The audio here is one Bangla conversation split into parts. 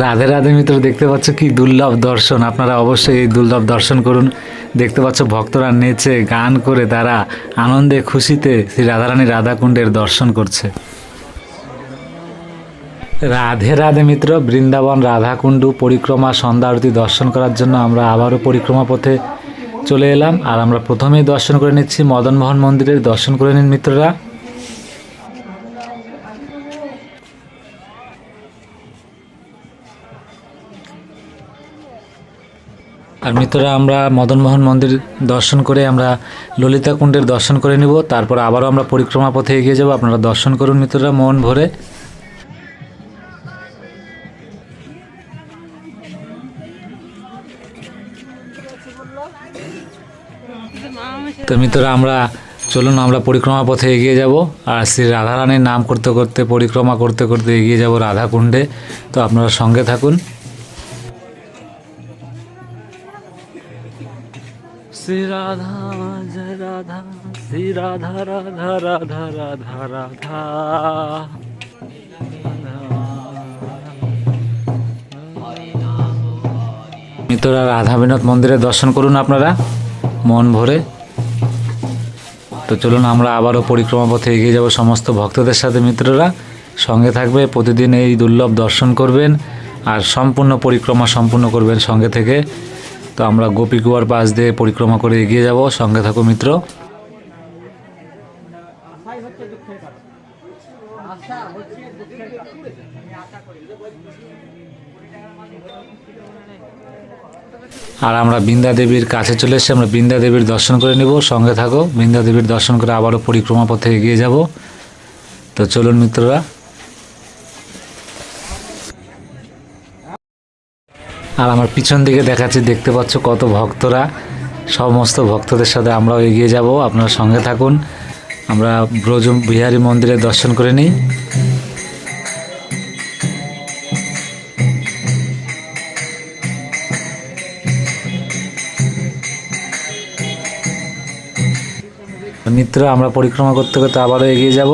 রাধে রাধে মিত্র, দেখতে পাচ্ছ কি দুর্লভ দর্শন। আপনারা অবশ্যই এই দুর্লভ দর্শন করুন। দেখতে পাচ্ছ ভক্তরা নেচে, গান করে, তারা আনন্দে, খুশিতে শ্রী রাধারানী রাধাকুণ্ডের দর্শন করছে। রাধে রাধে মিত্র, বৃন্দাবন রাধাকুণ্ডু, পরিক্রমা, সন্ধ্যা আরতি দর্শন করার জন্য আমরা আবারও পরিক্রমা পথে চলে এলাম। আর আমরা প্রথমেই দর্শন করে নিচ্ছি মদনমোহন মন্দিরের। দর্শন করে নিন মিত্ররা। আর মিত্ররা, আমরা মদনমোহন মন্দির দর্শন করে আমরা ললিতা কুণ্ডের দর্শন করে নিব। তারপর আবারও আমরা পরিক্রমা পথে এগিয়ে যাব। আপনারা দর্শন করুন মিত্ররা, মন ভরে। তো মিত্ররা, আমরা চলুন, আমরা পরিক্রমা পথে এগিয়ে যাব। আর শ্রী রাধারানীর নাম করতে করতে, পরিক্রমা করতে করতে এগিয়ে যাব রাধাকুণ্ডে। তো আপনারা সঙ্গে থাকুন। শ্রী রাধা, জয় রাধা, শ্রী রাধা রাধা রাধা রাধা রাধা। মিত্ররা রাধা বিনোদ মন্দিরে দর্শন করুন আপনারা, মন ভরে। তো চলুন আমরা আবারও পরিক্রমা পথে এগিয়ে যাব সমস্ত ভক্তদের সাথে, মিত্ররা। সঙ্গে থাকবে, প্রতিদিন এই দুর্লভ দর্শন করবেন আর সম্পূর্ণ পরিক্রমা সম্পূর্ণ করবেন সঙ্গে থেকে। তো আমরা গোপীকুয়ার পাশ দিয়ে পরিক্রমা করে এগিয়ে যাব। সঙ্গে থাকো মিত্র। আর আমরা বৃন্দা দেবীর কাছে চলে এসেছি আমরা বৃন্দা দেবীর দর্শন করে নিব। সঙ্গে থাকো। বৃন্দা দেবীর দর্শন করে আবারও পরিক্রমা পথে এগিয়ে যাব। তো চলুন মিত্ররা। আর আমার পিছন দিকে দেখাচ্ছি, দেখতে পাচ্ছ কত ভক্তরা। সমস্ত ভক্তদের সাথে আমরাও এগিয়ে যাব। আপনারা সঙ্গে থাকুন। আমরা ব্রজ বিহারী মন্দিরে দর্শন করে নিই। মিত্র, আমরা পরিক্রমা করতে করতে আবারও এগিয়ে যাব।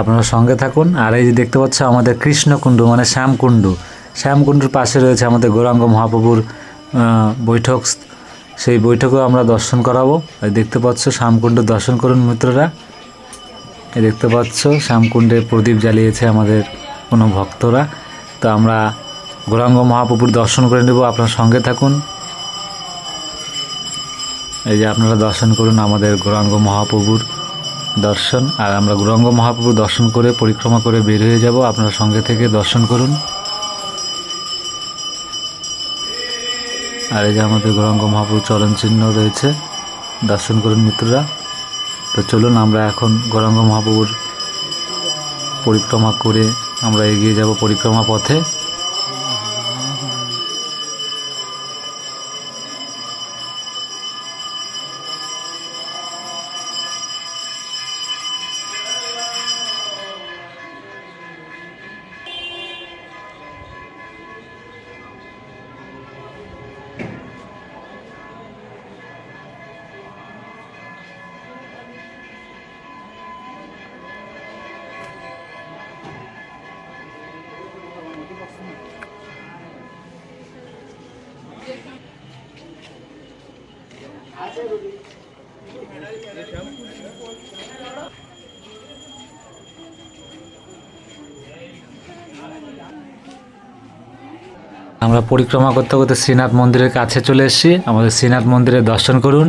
আপনারা সঙ্গে থাকুন। আর এই যে দেখতে পাচ্ছ, আমাদের কৃষ্ণকুণ্ডু মানে শ্যামকুণ্ডু। শ্যামকুণ্ডুর পাশে রয়েছে আমাদের গৌরাঙ্গ মহাপ্রভুর বৈঠক। সেই বৈঠকেও আমরা দর্শন করাবো। দেখতে পাচ্ছ শ্যামকুণ্ড দর্শন করুন মিত্ররা। দেখতে পাচ্ছ শ্যামকুণ্ডে প্রদীপ জ্বালিয়েছে আমাদের কোনো ভক্তরা। তো আমরা গৌরাঙ্গ মহাপ্রভুর দর্শন করে নেব। আপনার সঙ্গে থাকুন। এই যে আপনারা দর্শন করুন আমাদের গৌরাঙ্গ মহাপ্রভুর দর্শন। আর আমরা গৌরাঙ্গ মহাপ্রভুর দর্শন করে, পরিক্রমা করে বের হয়ে যাব। আপনারা সঙ্গে থেকে দর্শন করুন। আর এই যে আমাদের গৌরাঙ্গ মহাপ্রভুর চরণ চিহ্ন রয়েছে, দর্শন করুন মিত্ররা। তো চলুন আমরা এখন গৌরাঙ্গ মহাপ্রভুর পরিক্রমা করে আমরা এগিয়ে যাব পরিক্রমা পথে। আমরা পরিক্রমা করতে করতে শ্রীনাথ মন্দিরের কাছে চলে এসেছি। আমাদের শ্রীনাথ মন্দিরে দর্শন করুন।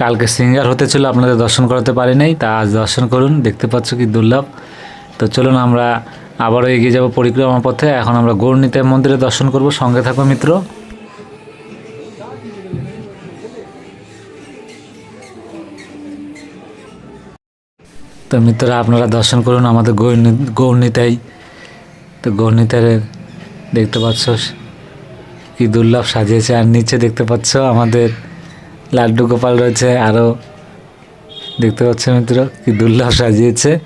কালকে সিঙ্গার হতে ছিল আপনাদের দর্শন করাতে পারি নাই, তা আজ দর্শন করুন। দেখতে পাচ্ছ কি দুর্লভ। তো চলুন আমরা আবারও এগিয়ে যাব পরিক্রমা পথে। এখন আমরা গৌরনীতাই মন্দিরে দর্শন করব। সঙ্গে থাকো মিত্র। তো মিত্ররা, আপনারা দর্শন করুন আমাদের গৌরনী- গৌরনীতাই। তো গৌরনীতারের দেখতে পাচ্ছ কি দুর্লভ সাজিয়েছে। আর নিচে দেখতে পাচ্ছ আমাদের লাড্ডু গোপাল রয়েছে। আরও দেখতে পাচ্ছ মিত্র কি দুর্লভ সাজিয়েছে।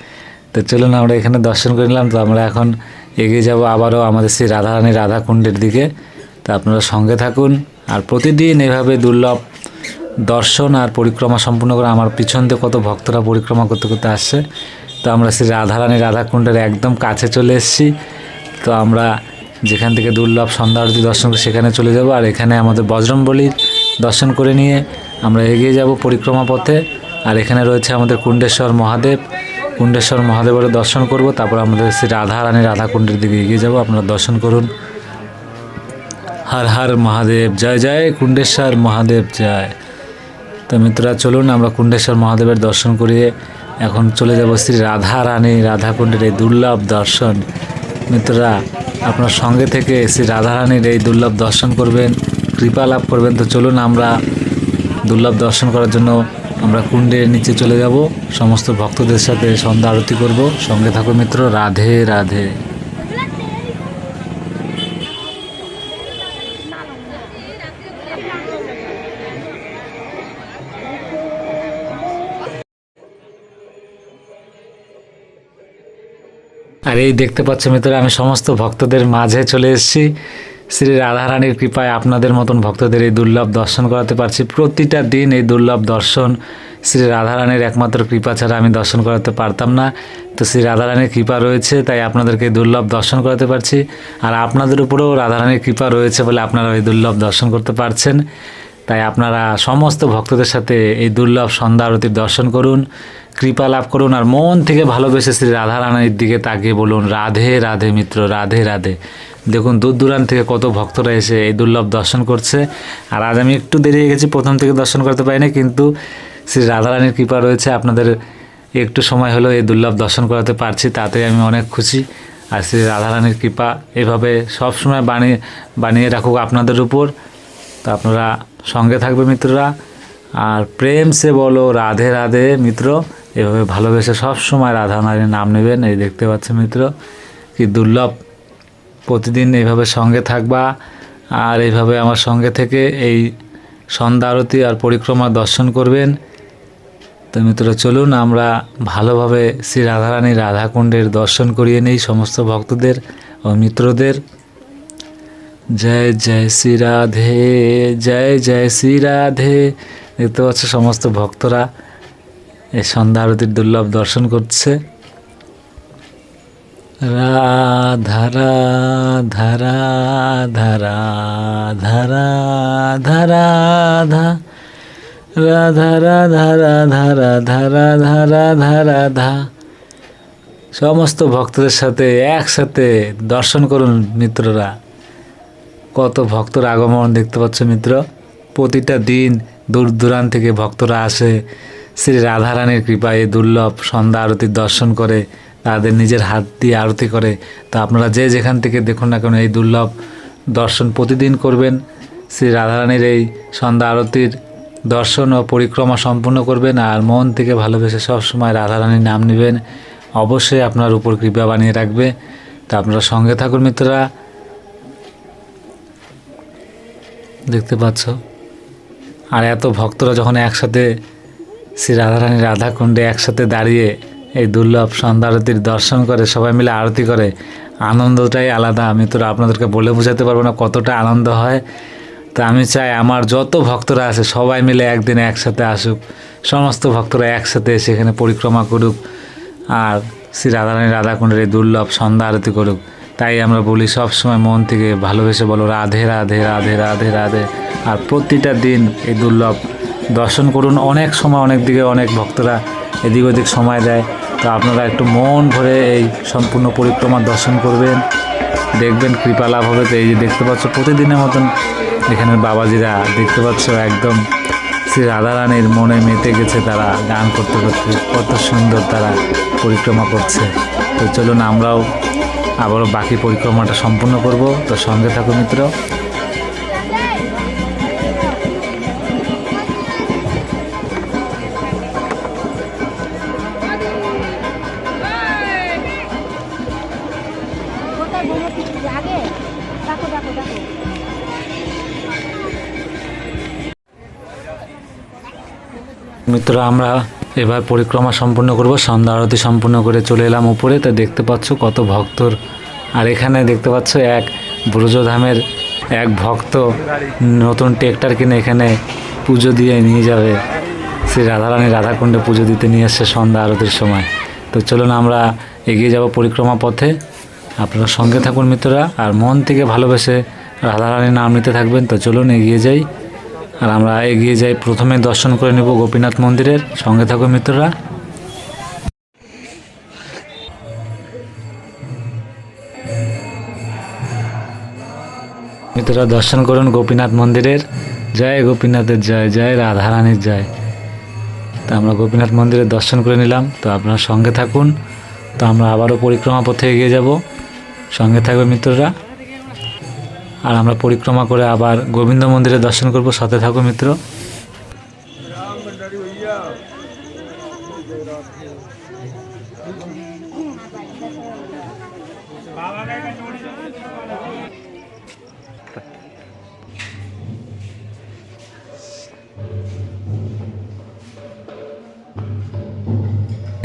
তো চলুন আমরা এখানে দর্শন করে নিলাম। তো আমরা এখন এগিয়ে যাব আবারও আমাদের সেই রাধারানী রাধাকুণ্ডের দিকে। তো আপনারা সঙ্গে থাকুন। আর প্রতিদিন এভাবে দুর্লভ দর্শন আর পরিক্রমা সম্পূর্ণ করে আমার পিছন দিয়ে কত ভক্তরা পরিক্রমা করতে করতে আসছে। তো আমরা শ্রী রাধারানী রাধাকুণ্ডের একদম কাছে চলে এসেছি। তো আমরা যেখান থেকে দুর্লভ সন্ধ্যা আরতি দর্শন করে সেখানে চলে যাব আর এখানে আমাদের বজরংবলির দর্শন করে নিয়ে আমরা এগিয়ে যাব পরিক্রমা পথে। আর এখানে রয়েছে আমাদের কুণ্ডেশ্বর মহাদেব। কুণ্ডেশ্বর মহাদেবের দর্শন করব, তারপর আমাদের শ্রী রাধা রানী রাধা কুণ্ডের দিকে এগিয়ে যাব। আপনারা দর্শন করুন। হর হর মহাদেব, জয় জয় কুণ্ডেশ্বর মহাদেব, জয়। তো মিত্ররা, চলুন আমরা কুণ্ডেশ্বর মহাদেবের দর্শন করিয়ে এখন চলে যাব শ্রী রাধা রানী রাধা কুণ্ডের এই দুর্লভ দর্শন। মিত্ররা, আপনার সঙ্গে থেকে শ্রী রাধা রানীর এই দুর্লভ দর্শন করবেন, কৃপা লাভ করবেন। তো চলুন আমরা দুর্লভ দর্শন করার জন্য আমরা কুণ্ডের নিচে চলে যাব। সমস্ত ভক্তদের সাথে সন্ধ্যা আরতি করব। সঙ্গে থাকো মিত্র, রাধে রাধে। আর এই দেখতে পাচ্ছ মিত্র আমি সমস্ত ভক্তদের মাঝে চলে এসেছি। শ্রী রাধারানীর কৃপায় আপনাদের মতন ভক্তদের এই দুর্লভ দর্শন করাতে পারছি। প্রতিটা দিন এই দুর্লভ দর্শন শ্রী রাধারানীর একমাত্র কৃপা ছাড়া আমি দর্শন করাতে পারতাম না। তো শ্রী রাধারানীর কৃপা রয়েছে, তাই আপনাদেরকে দুর্লভ দর্শন করাতে পারছি। আর আপনাদের উপরেও রাধারানীর কৃপা রয়েছে বলে আপনারা এই দুর্লভ দর্শন করতে পারছেন। তাই আপনারা সমস্ত ভক্তদের সাথে এই দুর্লভ সন্ধ্যা আরতির দর্শন করুন। কৃপা লাভ করুন আর মন থেকে ভালোবেসে শ্রী রাধা রানীর দিকে তাকিয়ে বলুন, রাধে রাধে মিত্র, রাধে রাধে। দেখুন, দূর দূরান্ত থেকে কত ভক্তরা এসে এই দুর্লভ দর্শন করছে। আর আজ আমি একটু দেরি হয়ে গেছি, প্রথম থেকে দর্শন করতে পারিনি, কিন্তু শ্রী রাধা রানীর কৃপা রয়েছে। আপনাদের একটু সময় হলেও এই দুর্লভ দর্শন করাতে পারছি, তাতে আমি অনেক খুশি। আর শ্রী রাধা রানীর কৃপা এভাবে সবসময় বানিয়ে বানিয়ে রাখুক আপনাদের উপর। তো আপনারা সঙ্গে থাকবে মিত্ররা। আর প্রেম সে বলো, রাধে রাধে মিত্র। এভাবে ভালোবেসে সব সময় রাধা নারীর নাম নেবেন, এই দেখতে পাচ্ছেন মিত্র। কি দুর্লভ। প্রতিদিন এইভাবে সঙ্গে থাকবা আর এইভাবে আমার সঙ্গে থেকে এই সন্ধ্যা আরতি আর পরিক্রমা দর্শন করবেন। তো মিত্র, চলুন আমরা ভালোভাবে শ্রী রাধারানী রাধাকুণ্ডের দর্শন করিয়ে নেই সমস্ত ভক্তদের ও মিত্রদের। জয় জয় শ্রী রাধে, জয় জয় শ্রী রাধে। দেখতে পাচ্ছ সমস্ত ভক্তরা। এই সন্ধ্যা আরতির দুর্লভ দর্শন করছে। রাধা রাধা রাধা রাধা রাধা রাধা। রাধা রাধা রাধা রাধা রাধা রাধা রাধা। সমস্ত ভক্তদের সাথে একসাথে দর্শন করুন মিত্ররা। কত ভক্তর আগমন দেখতে পাচ্ছ মিত্র? প্রতিটা দিন দূর দূরান্ত থেকে ভক্তরা আসে। শ্রী রাধারানীর কৃপায় এই দুর্লভ সন্ধ্যা আরতির দর্শন করে, তাদের নিজের হাত দিয়ে আরতি করে। তো আপনারা যে যেখান থেকে দেখুন না কেন এই দুর্লভ দর্শন প্রতিদিন করবেন। শ্রী রাধারানীর এই সন্ধ্যা আরতির দর্শন ও পরিক্রমা সম্পূর্ণ করবেন আর মন থেকে ভালোবেসে সবসময় রাধারানীর নাম নেবেন। অবশ্যই আপনার উপর কৃপা বানিয়ে রাখবে। তা আপনারা সঙ্গে থাকুন মিত্ররা। দেখতে পাচ্ছ? আর এত ভক্তরা যখন একসাথে শ্রী রাধারানী রাধাকুণ্ডে একসাথে দাঁড়িয়ে এই দুর্লভ সন্ধ্যা আরতির দর্শন করে সবাই মিলে আরতি করে। আনন্দটাই আলাদা। আমি তো আপনাদেরকে বলে বোঝাতে পারব না কতটা আনন্দ হয়। তা আমি চাই আমার যত ভক্তরা আছে সবাই মিলে একদিন একসাথে আসুক। সমস্ত ভক্তরা একসাথে সেখানে পরিক্রমা করুক আর শ্রী রাধারানী রাধাকুণ্ডের এই দুর্লভ সন্ধ্যা আরতি করুক। তাই আমরা বলি সব সময় মন থেকে ভালোবেসে বলো, রাধে রাধে রাধে রাধে রাধে। আর প্রতিটা দিন এই দুর্লভ দর্শন করুন। অনেক সময় অনেক দিকে অনেক ভক্তরা এদিক ওদিক সময় দেয়। তো আপনারা একটু মন ভরে এই সম্পূর্ণ পরিক্রমা দর্শন করবেন। দেখবেন কৃপা লাভ হবে। তো এই যে দেখতে পাচ্ছ, প্রতিদিনের মতন এখানের বাবাজিরা দেখতে পাচ্ছ একদম শ্রী রাধারানীর মনে মেতে গেছে তারা গান করতে করতে। কত সুন্দর তারা পরিক্রমা করছে। তো চলুন আমরাও আবারও বাকি পরিক্রমাটা সম্পূর্ণ করব। তো সঙ্গে থাকো মিত্র। মিত্র, আমরা এবার পরিক্রমা সম্পূর্ণ করব, সন্ধ্যা আরতি সম্পূর্ণ করে চলে এলাম উপরে। তা দেখতে পাচ্ছ কত ভক্তর। আর এখানে দেখতে পাচ্ছ এক ব্রজধামের এক ভক্ত নতুন ট্রেক্টর কিনে এখানে পুজো দিয়ে নিয়ে যাবে। শ্রী রাধারানী রাধাকুণ্ডে পুজো দিতে নিয়ে এসছে সন্ধ্যা আরতির সময়। তো চলুন আমরা এগিয়ে যাব পরিক্রমা পথে। আপনারা সঙ্গে থাকুন মিত্ররা, আর মন থেকে ভালোবেসে রাধারানীর নাম নিতে থাকবেন। তো চলুন এগিয়ে যাই। আর আমরা এগিয়ে যাই, প্রথমে দর্শন করে নেব গোপীনাথ মন্দিরের। সঙ্গে থাকুন মিত্ররা। মিত্ররা, দর্শন করুন গোপীনাথ মন্দিরের। জয় গোপীনাথের জয় জয় রাধারানীর জয়। তো আমরা গোপীনাথ মন্দিরের দর্শন করে নিলাম। তো আপনারা সঙ্গে থাকুন। তো আমরা আবারও পরিক্রমা পথে এগিয়ে যাব। সঙ্গে থাকবে মিত্ররা। আর আমরা পরিক্রমা করে আবার গোবিন্দ মন্দিরে দর্শন করব। সাথে থাকো, মিত্র।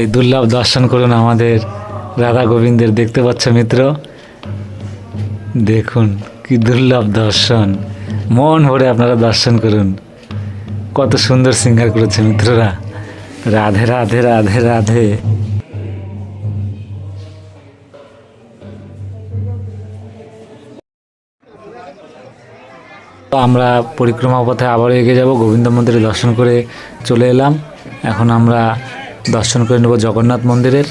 এই দুর্লভ দর্শন করুন আমাদের রাধা গোবিন্দের। দেখতে পাচ্ছ, মিত্র? দেখুন। কি দুর্লভ দর্শন। মন ভরে আপনারা দর্শন করুন। কত সুন্দর সিঙ্গার করেছে মিত্ররা। রাধে রাধে রাধে রাধে। আমরা পরিক্রমা পথে আবার এগিয়ে যাব। গোবিন্দ মন্দিরে দর্শন করে চলে এলাম। এখন আমরা দর্শন করে নেব জগন্নাথ মন্দিরের।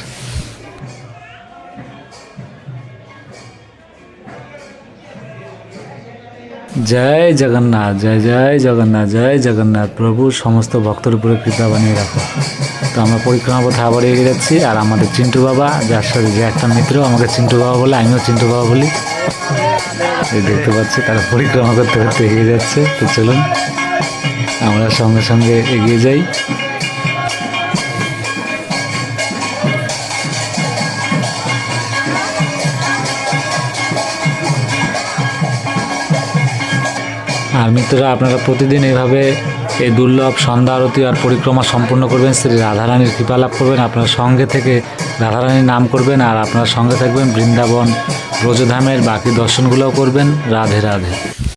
জয় জগন্নাথ, জয় জয় জগন্নাথ জয় জগন্নাথ। প্রভু, সমস্ত ভক্তের উপরে কৃপা বানিয়ে রাখো। তো আমরা পরিক্রমা পথে আবার এগিয়ে যাচ্ছি। আর আমাদের চিন্টু বাবা, যার সাথে যে একটা মিত্র, আমাকে চিন্টু বাবা বলে, আমিও চিন্টু বাবা বলি। এই দেখতে পাচ্ছি, তারা পরিক্রমা করতে করতে এগিয়ে যাচ্ছে। তো চলুন, আমরা সঙ্গে সঙ্গে এগিয়ে যাই। আর মিত্ররা আপনারা প্রতিদিন এইভাবে এই দুর্লভ সন্ধ্যা আরতি আর পরিক্রমা সম্পূর্ণ করবেন। শ্রী রাধারানীর কৃপা লাভ করবেন। আপনার সঙ্গে থেকে রাধারানীর নাম করবেন আর আপনার সঙ্গে থাকবেন বৃন্দাবন ব্রজধামের বাকি দর্শনগুলোও করবেন। রাধে রাধে।